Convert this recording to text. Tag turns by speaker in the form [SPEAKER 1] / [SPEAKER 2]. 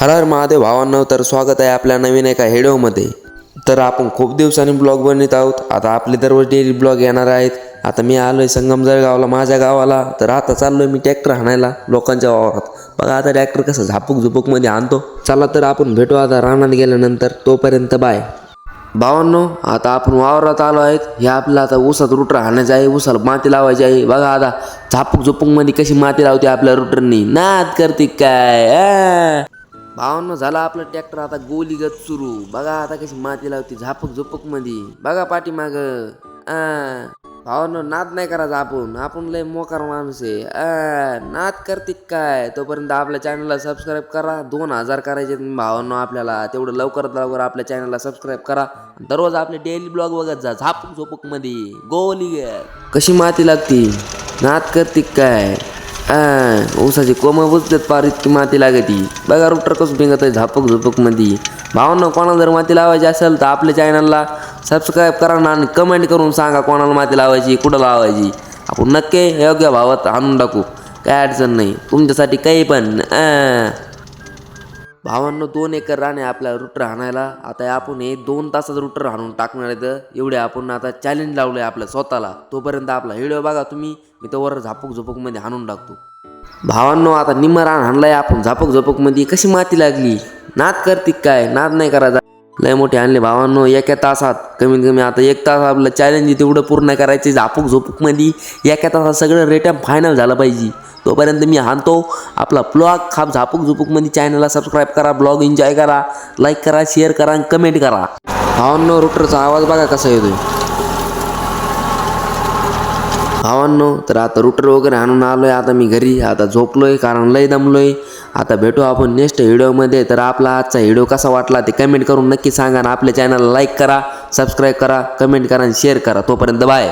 [SPEAKER 1] हर हर महादेव भावांनो तर स्वागत आहे आपल्या नवीन एका व्हिडिओमध्ये. तर आपण खूप दिवसांनी ब्लॉग बनवित आहोत. आता आपले दररोज डेली ब्लॉग येणार आहेत. आता मी आलोय संगम जळगावला माझ्या गावाला. तर आता चाललोय मी ट्रॅक्टर हाणायला लोकांच्या वावरात. बघा आता ट्रॅक्टर कसं झापूक झुपूकमध्ये आणतो. चला तर आपण भेटू आता रानात गेल्यानंतर. तोपर्यंत बाय भावांनो आता आपण वावरात आलो आहेत. हे आपल्याला आता ऊसात रुटर हाणायचं आहे. ऊसाला माती लावायची आहे. बघा आता झापूक झुपूकमध्ये कशी माती लावते आपल्या रुटरनी नाद करते काय? भावांनो झाला आपलं ट्रॅक्टर आता गोलीगत सुरू. बघा आता कशी माती लावते झापूक झोपकमध्ये. बघा पाठीमाग. भावांना नाद नाही करायचा आपण. आपण लय मोकार माणूस आहे. नाद करते काय? तोपर्यंत आपल्या चॅनलला सबस्क्राईब करा. दोन हजार करायचे आहेत आपल्याला. तेवढं लवकरात लवकर आपल्या चॅनलला सबस्क्राईब करा. दररोज आपले डेली ब्लॉग बघत जा झापक झोपूकमध्ये. गोली कशी माती लागती? नाद करते काय? आ, ऊसाची कोमं बुजतात पार इतकी माती लागती. बघा रुटर कसं पिंगत आहे झापक झुपकमध्ये भावांना कोणाला जर माती लावायची असेल तर आपल्या चॅनलला सबस्क्राईब करा ना आणि कमेंट करून सांगा कोणाला माती लावायची कुठं लावायची. आपण नक्की योग्य भावात आणून टाकू. काय अडचण नाही. तुमच्यासाठी काही पण. भावांनो दोन एकर राणे आपल्या रूट हाणायला आता आपण हे दोन तासात रूट हाणून टाकणार आहेत एवढे आपण आता चॅलेंज लावलंय आपल्या स्वतःला. तोपर्यंत आपला व्हिडिओ बघा तुम्ही. मी तोवर झापूक झोपूकमध्ये हाणून टाकतो. भावांनो आता निम्म रान हाणलाय आपण. झापूक झोपूकमध्ये कशी माती लागली? नाद करते काय? नाद नाही करायचा. लय मोठे आणले भावांनो एका तासात. कमीत कमी आता एक तास आपलं चॅलेंज तेवढं पूर्ण करायचे झापूक झोपूकमध्ये एका तासात सगळं रेटम फायनल झालं पाहिजे. तोपर्यंत मी हाणतो. आपला ब्लॉग खाप झापूक झुपूकमध्ये चॅनलला सबस्क्राईब करा ब्लॉग एन्जॉय करा लाईक करा शेअर करा आणि कमेंट करा. भावांनो रुटरचा आवाज बघा कसा येतोय. भावांनो तर आता रुटर वगैरे आणून आलो आहे आता मी घरी आता झोपलो आहे कारण लय आहे आता भेटू आपण नेक्स्ट व्हिडिओमध्ये तर आपला आजचा व्हिडिओ कसा वाटला ते कमेंट करून नक्की सांगा आणि आपल्या चॅनलला लाईक करा सबस्क्राईब करा कमेंट करा आणि शेअर करा. तोपर्यंत बाय